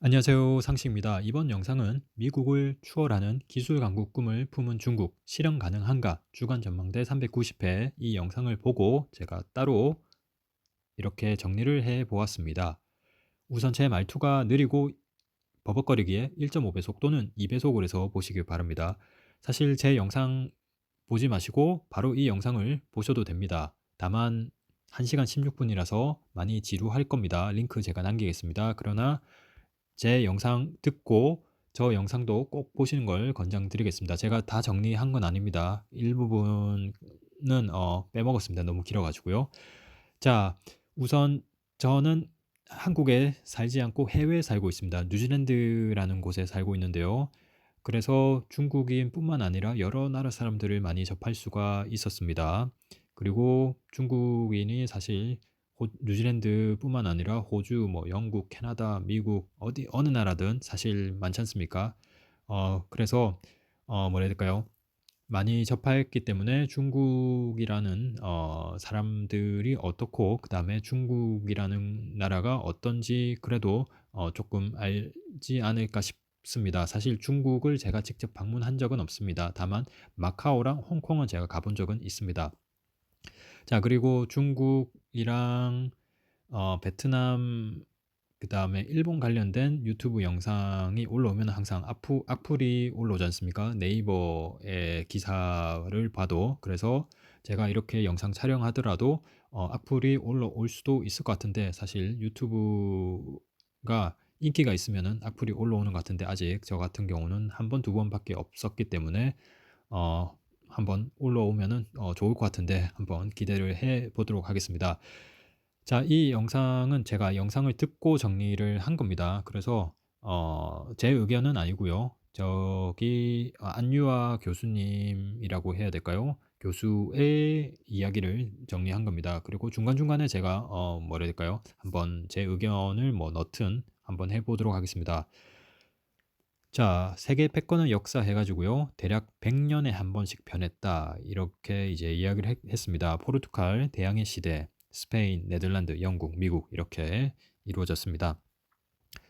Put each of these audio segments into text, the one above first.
안녕하세요. 상식입니다. 이번 영상은 미국을 추월하는 기술 강국 꿈을 품은 중국 실현 가능한가 주간 전망대 390회 이 영상을 보고 제가 따로 이렇게 정리를 해 보았습니다. 우선 제 말투가 느리고 버벅거리기에 1.5배속 또는 2배속으로 해서 보시길 바랍니다. 사실 제 영상 보지 마시고 바로 이 영상을 보셔도 됩니다. 다만 1시간 16분이라서 많이 지루할 겁니다. 링크 제가 남기겠습니다. 그러나 제 영상 듣고 저 영상도 꼭 보시는 걸 권장드리겠습니다. 제가 다 정리한 건 아닙니다. 일부분은 어, 빼먹었습니다. 너무 길어가지고요. 자, 우선 저는 한국에 살지 않고 해외에 살고 있습니다. 뉴질랜드라는 곳에 살고 있는데요. 그래서 중국인뿐만 아니라 여러 나라 사람들을 많이 접할 수가 있었습니다. 그리고 중국인이 사실 호, 뉴질랜드뿐만 아니라 호주, 뭐 영국, 캐나다, 미국 어디 어느 나라든 사실 많지 않습니까? 어 그래서 어 뭐라 해야 될까요? 많이 접했기 때문에 중국이라는 어 사람들이 어떻고 그 다음에 중국이라는 나라가 어떤지 그래도 어 조금 알지 않을까 싶습니다. 사실 중국을 제가 직접 방문한 적은 없습니다. 다만 마카오랑 홍콩은 제가 가본 적은 있습니다. 자, 그리고 중국이랑 어, 베트남 그다음에 일본 관련된 유튜브 영상이 올라오면 항상 악플, 악플이 올라오지 않습니까? 네이버의 기사를 봐도 그래서 제가 이렇게 영상 촬영하더라도 어, 악플이 올라올 수도 있을 것 같은데 사실 유튜브가 인기가 있으면은 악플이 올라오는 것 같은데 아직 저 같은 경우는 한 번, 두 번밖에 없었기 때문에 어, 한번 올라오면은 어, 좋을 것 같은데 한번 기대를 해 보도록 하겠습니다. 자, 이 영상은 제가 영상을 듣고 정리를 한 겁니다. 그래서 어, 제 의견은 아니고요. 저기 아, 안유아 교수님이라고 해야 될까요? 교수의 이야기를 정리한 겁니다. 그리고 중간중간에 제가 어, 될까요? 한번 제 의견을 뭐 넣든 한번 해보도록 하겠습니다. 자, 세계 패권의 역사 해가지고요. 대략 100년에 한 번씩 변했다. 이렇게 이제 이야기를 했, 습니다 포르투갈, 대항해 시대, 스페인, 네덜란드, 영국, 미국 이렇게 이루어졌습니다.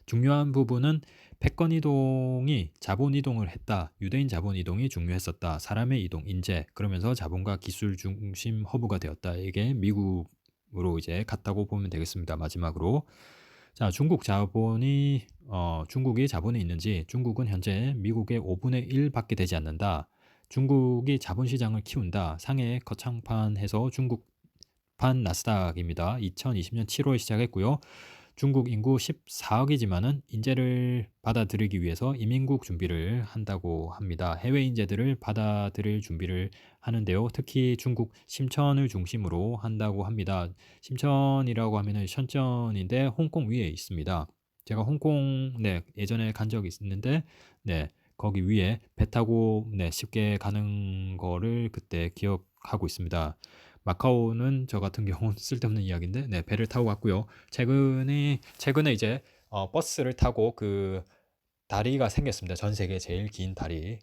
중요한 부분은 패권 이동이 자본 이동을 했다. 유대인 자본 이동이 중요했었다. 사람의 이동, 인재. 그러면서 자본과 기술 중심 허브가 되었다. 이게 미국으로 이제 갔다고 보면 되겠습니다. 마지막으로. 자, 중국 자본이 어, 중국이 자본이 있는지 중국은 현재 미국의 5분의 1밖에 되지 않는다. 중국이 자본시장을 키운다. 상해 거창판해서 중국판 나스닥입니다. 2020년 7월 시작했고요. 중국 인구 14억이지만은 인재를 받아들이기 위해서 이민국 준비를 한다고 합니다. 해외 인재들을 받아들일 준비를 하는데요. 특히 중국 심천을 중심으로 한다고 합니다. 심천이라고 하면은 션전인데 홍콩 위에 있습니다. 제가 홍콩 네 예전에 간 적이 있는데 네 거기 위에 배 타고 네 쉽게 가는 거를 그때 기억하고 있습니다. 마카오는 저 같은 경우는 쓸데없는 이야기인데 네, 배를 타고 갔고요. 최근에 최근에 이제 어, 버스를 타고 그 다리가 생겼습니다. 전 세계 제일 긴 다리.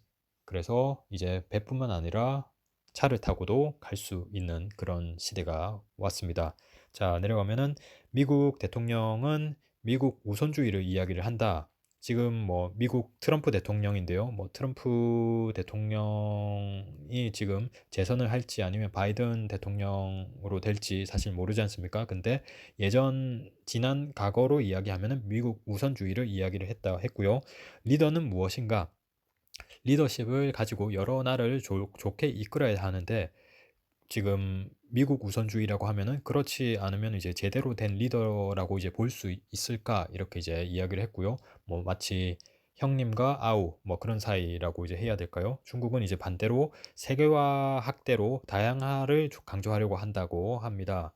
그래서 이제 배뿐만 아니라 차를 타고도 갈 수 있는 그런 시대가 왔습니다. 자, 내려가면은 미국 대통령은 미국 우선주의를 이야기를 한다. 지금 뭐 미국 트럼프 대통령인데요. 뭐 트럼프 대통령이 지금 재선을 할지 아니면 바이든 대통령으로 될지 사실 모르지 않습니까? 근데 예전 지난 과거로 이야기하면은 미국 우선주의를 이야기를 했다 했고요. 리더는 무엇인가? 리더십을 가지고 여러 나라를 조, 좋게 이끌어야 하는데 지금 미국 우선주의라고 하면은 그렇지 않으면 이제 제대로 된 리더라고 이제 볼 수 있을까 이렇게 이제 이야기를 했고요. 뭐 마치 형님과 아우 뭐 그런 사이라고 이제 해야 될까요? 중국은 이제 반대로 세계화 학대로 다양화를 강조하려고 한다고 합니다.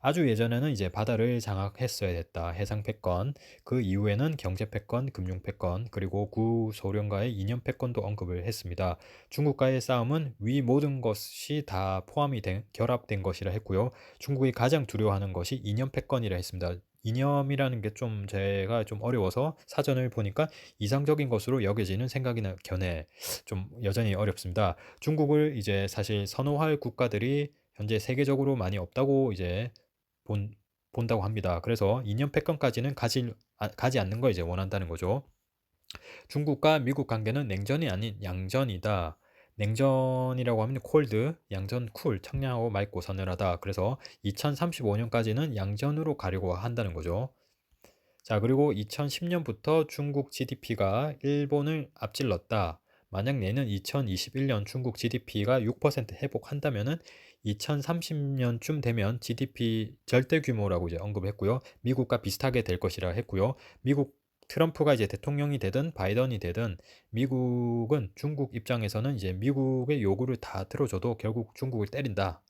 아주 예전에는 이제 바다를 장악했어야 됐다. 해상 패권. 그 이후에는 경제 패권, 금융 패권, 그리고 구소련과의 이념 패권도 언급을 했습니다. 중국과의 싸움은 위 모든 것이 다 포함이 된 결합된 것이라 했고요. 중국이 가장 두려워하는 것이 이념 패권이라 했습니다. 이념이라는 게 좀 제가 좀 어려워서 사전을 보니까 이상적인 것으로 여겨지는 생각이나 견해 좀 여전히 어렵습니다. 중국을 이제 사실 선호할 국가들이 현재 세계적으로 많이 없다고 이제 본 본다고 합니다. 그래서 2년 패권까지는 가지, 아, 가지 않는 걸 이제 원한다는 거죠. 중국과 미국 관계는 냉전이 아닌 양전이다. 냉전이라고 하면 콜드, 양전 쿨, 청량하고 맑고 서늘하다. 그래서 2035년까지는 양전으로 가려고 한다는 거죠. 자, 그리고 2010년부터 중국 GDP가 일본을 앞질렀다. 만약 내년 2021년 중국 GDP가 6% 회복한다면은 2030년쯤 되면 GDP 절대 규모라고 이제 언급했고요. 미국과 비슷하게 될 것이라 했고요. 미국 트럼프가 이제 대통령이 되든 바이든이 되든 미국은 중국 입장에서는 이제 미국의 요구를 다 들어줘도 결국 중국을 때린다.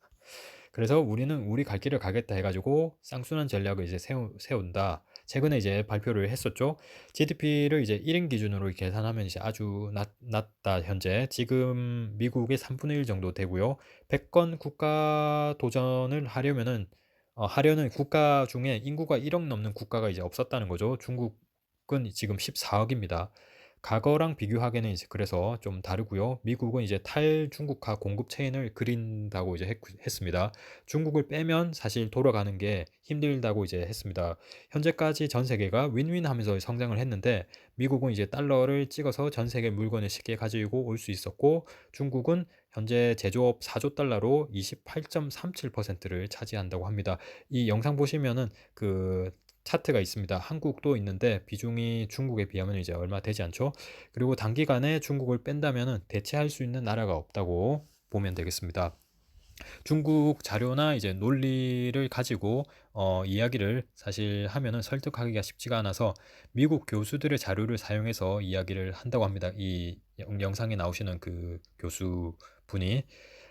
그래서 우리는 우리 갈 길을 가겠다 해가지고 쌍순환 전략을 이제 세우, 세운다. 최근에 이제 발표를 했었죠. GDP를 이제 1인 기준으로 계산하면 이제 아주 낮, 낮다 현재. 지금 미국의 3분의 1 정도 되고요. 100건 국가 도전을 하려면은 어, 하려는 국가 중에 인구가 1억 넘는 국가가 이제 없었다는 거죠. 중국 미국은 지금 14억입니다. 과거랑 비교하기에는 이제 그래서 좀 다르고요. 미국은 이제 탈중국화 공급 체인을 그린다고 이제 했, 습니다 중국을 빼면 사실 돌아가는 게 힘들다고 이제 했습니다. 현재까지 전 세계가 윈윈하면서 성장을 했는데 미국은 이제 달러를 찍어서 전 세계 물건을 쉽게 가지고 올 수 있었고 중국은 현재 제조업 4조 달러로 28.37%를 차지한다고 합니다. 이 영상 보시면은 그 차트가 있습니다. 한국도 있는데 비중이 중국에 비하면 이제 얼마 되지 않죠. 그리고 단기간에 중국을 뺀다면 대체할 수 있는 나라가 없다고 보면 되겠습니다. 중국 자료나 이제 논리를 가지고 어, 이야기를 사실 하면은 설득하기가 쉽지가 않아서 미국 교수들의 자료를 사용해서 이야기를 한다고 합니다. 이 영상에 나오시는 그 교수분이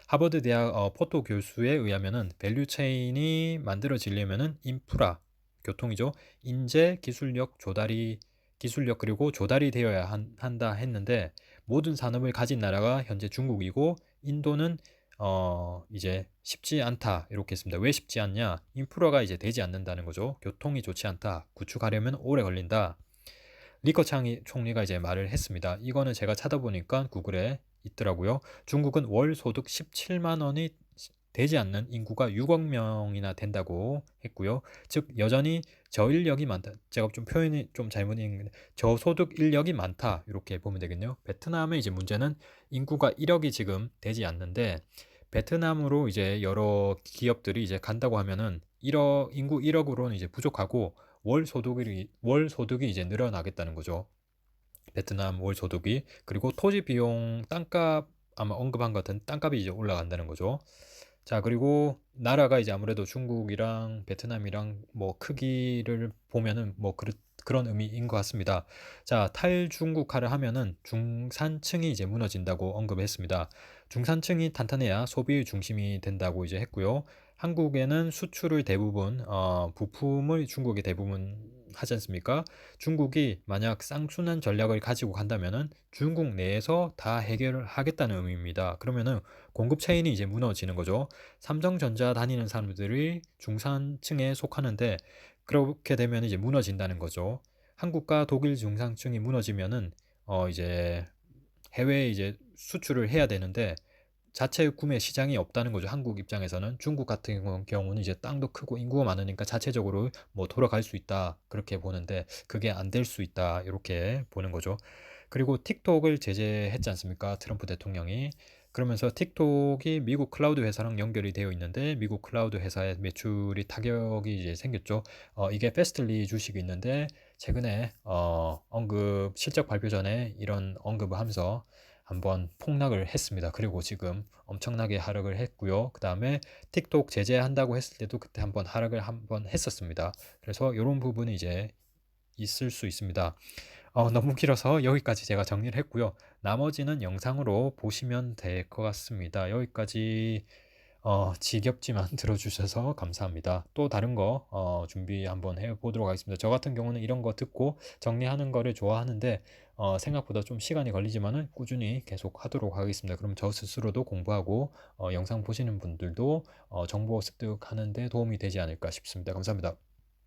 하버드 대학 어, 포토 교수에 의하면은 밸류 체인이 만들어지려면은 인프라 교통이죠. 인재, 기술력, 조달이 기술력 그리고 조달이 되어야 한, 한다 했는데 모든 산업을 가진 나라가 현재 중국이고 인도는 어 이제 쉽지 않다 이렇게 했습니다. 왜 쉽지 않냐? 인프라가 이제 되지 않는다는 거죠. 교통이 좋지 않다. 구축하려면 오래 걸린다. 리커 창이 총리가 이제 말을 했습니다. 이거는 제가 찾아보니까 구글에 있더라고요. 중국은 월 소득 17만 원이 되지 않는 인구가 6억 명이나 된다고 했고요. 즉 여전히 저인력이 많다. 제가 좀 표현이 좀 잘못 읽는데 저소득 인력이 많다 이렇게 보면 되겠네요. 베트남의 이제 문제는 인구가 1억이 지금 되지 않는데 베트남으로 이제 여러 기업들이 이제 간다고 하면은 1억 인구 1억으로는 이제 부족하고 월 소득이 월 소득이 이제 늘어나겠다는 거죠. 베트남 월 소득이 그리고 토지 비용 땅값 아마 언급한 것 같은 땅값이 이제 올라간다는 거죠. 자, 그리고 나라가 이제 아무래도 중국이랑 베트남이랑 뭐 크기를 보면은 뭐 그르, 그런 의미인 것 같습니다. 자, 탈중국화를 하면은 중산층이 이제 무너진다고 언급했습니다. 중산층이 탄탄해야 소비 중심이 된다고 이제 했고요. 한국에는 수출을 대부분 어, 부품을 중국이 대부분 하지 않습니까? 중국이 만약 쌍순환 전략을 가지고 간다면은 중국 내에서 다 해결을 하겠다는 의미입니다. 그러면은 공급 체인이 이제 무너지는 거죠. 삼성전자 다니는 사람들이 중산층에 속하는데 그렇게 되면 이제 무너진다는 거죠. 한국과 독일 중산층이 무너지면은 어 이제 해외에 이제 수출을 해야 되는데 자체 구매 시장이 없다는 거죠. 한국 입장에서는 중국 같은 경우는 이제 땅도 크고 인구가 많으니까 자체적으로 뭐 돌아갈 수 있다 그렇게 보는데 그게 안 될 수 있다 이렇게 보는 거죠. 그리고 틱톡을 제재했지 않습니까? 트럼프 대통령이 그러면서 틱톡이 미국 클라우드 회사랑 연결이 되어 있는데 미국 클라우드 회사의 매출이 타격이 이제 생겼죠. 어, 이게 페스틀리 주식이 있는데 최근에 어, 언급 실적 발표 전에 이런 언급을 하면서 한번 폭락을 했습니다. 그리고 지금 엄청나게 하락을 했고요. 그 다음에 틱톡 제재한다고 했을 때도 그때 한번 하락을 한번 했었습니다. 그래서 이런 부분이 이제 있을 수 있습니다. 어, 너무 길어서 여기까지 제가 정리를 했고요. 나머지는 영상으로 보시면 될 것 같습니다. 여기까지 어, 지겹지만 들어주셔서 감사합니다. 또 다른 거 어, 준비 한번 해보도록 하겠습니다. 저 같은 경우는 이런 거 듣고 정리하는 거를 좋아하는데 어, 생각보다 좀 시간이 걸리지만은 꾸준히 계속 하도록 하겠습니다. 그럼 저 스스로도 공부하고 어, 영상 보시는 분들도 어, 정보 습득하는 데 도움이 되지 않을까 싶습니다. 감사합니다.